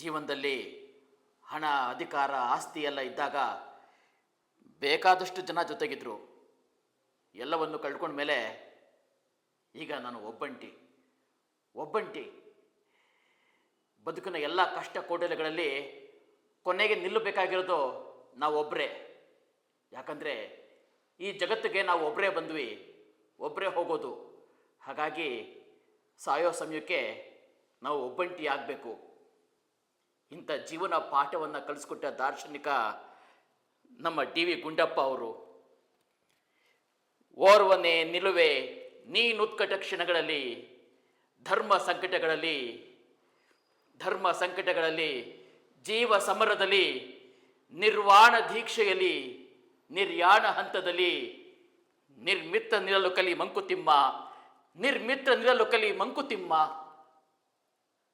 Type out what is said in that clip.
ಜೀವನದಲ್ಲಿ ಹಣ, ಅಧಿಕಾರ, ಆಸ್ತಿ ಎಲ್ಲ ಇದ್ದಾಗ ಬೇಕಾದಷ್ಟು ಜನ ಜೊತೆಗಿದ್ರು. ಎಲ್ಲವನ್ನು ಕಳ್ಕೊಂಡ ಮೇಲೆ ಈಗ ನಾನು ಒಬ್ಬಂಟಿ. ಒಬ್ಬಂಟಿ. ಬದುಕಿನ ಎಲ್ಲ ಕಷ್ಟ ಕೋಟಲೆಗಳಲ್ಲಿ ಕೊನೆಗೆ ನಿಲ್ಲಬೇಕಾಗಿರೋದು ನಾವು ಒಬ್ಬರೇ ಯಾಕಂದರೆ ಈ ಜಗತ್ತಿಗೆ ನಾವು ಒಬ್ಬರೇ ಬಂದ್ವಿ ಒಬ್ಬರೇ ಹೋಗೋದು. ಹಾಗಾಗಿ ಸಾಯೋ ಸಮಯಕ್ಕೆ ನಾವು ಒಬ್ಬಂಟಿ ಆಗಬೇಕು. ಇಂಥ ಜೀವನ ಪಾಠವನ್ನು ಕಲಿಸ್ಕೊಟ್ಟ ದಾರ್ಶನಿಕ ನಮ್ಮ ಡಿ ವಿ ಗುಂಡಪ್ಪ ಅವರು. ಓರ್ವನೇ ನಿಲುವೆ ನೀನುತ್ಕಟ ಕ್ಷಣಗಳಲ್ಲಿ, ಧರ್ಮ ಸಂಕಟಗಳಲ್ಲಿ ಧರ್ಮ ಸಂಕಟಗಳಲ್ಲಿ, ಜೀವ ಸಮರದಲ್ಲಿ, ನಿರ್ವಾಣ ದೀಕ್ಷೆಯಲ್ಲಿ, ನಿರ್ಯಾಣ ಹಂತದಲ್ಲಿ, ನಿರ್ಮಿತ ನಿರಲು ಕಲಿ ಮಂಕುತಿಮ್ಮ, ನಿರ್ಮಿತ ನಿರಲು ಕಲಿ ಮಂಕುತಿಮ್ಮ.